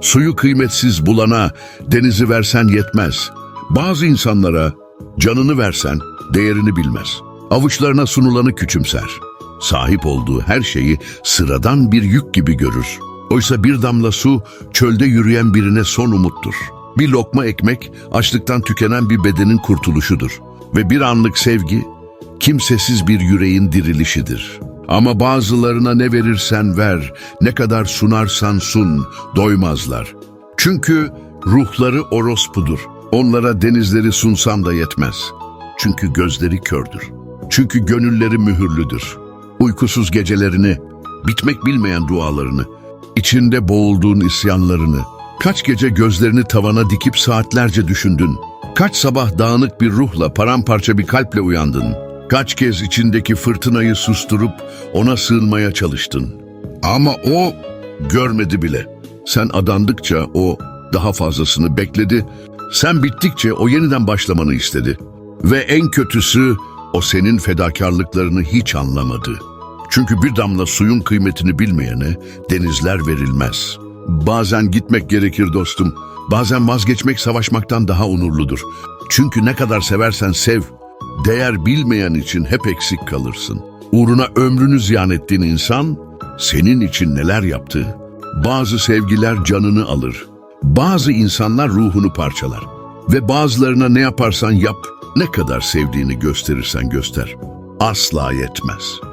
Suyu kıymetsiz bulana denizi versen yetmez. Bazı insanlara canını versen değerini bilmez. Avuçlarına sunulanı küçümser. Sahip olduğu her şeyi sıradan bir yük gibi görür. Oysa bir damla su çölde yürüyen birine son umuttur. Bir lokma ekmek açlıktan tükenen bir bedenin kurtuluşudur. Ve bir anlık sevgi kimsesiz bir yüreğin dirilişidir. Ama bazılarına ne verirsen ver, ne kadar sunarsan sun, doymazlar. Çünkü ruhları orospudur. Onlara denizleri sunsan da yetmez. Çünkü gözleri kördür. Çünkü gönülleri mühürlüdür. Uykusuz gecelerini, bitmek bilmeyen dualarını, içinde boğulduğun isyanlarını, kaç gece gözlerini tavana dikip saatlerce düşündün, kaç sabah dağınık bir ruhla, paramparça bir kalple uyandın, kaç kez içindeki fırtınayı susturup ona sığınmaya çalıştın. Ama o görmedi bile. Sen adandıkça o daha fazlasını bekledi, sen bittikçe o yeniden başlamanı istedi. Ve en kötüsü o senin fedakarlıklarını hiç anlamadı. Çünkü bir damla suyun kıymetini bilmeyene denizler verilmez. Bazen gitmek gerekir dostum. Bazen vazgeçmek savaşmaktan daha onurludur. Çünkü ne kadar seversen sev, değer bilmeyen için hep eksik kalırsın. Uğruna ömrünü ziyan ettiğin insan senin için neler yaptı? Bazı sevgiler canını alır. Bazı insanlar ruhunu parçalar. Ve bazılarına ne yaparsan yap, ne kadar sevdiğini gösterirsen göster. Asla yetmez.''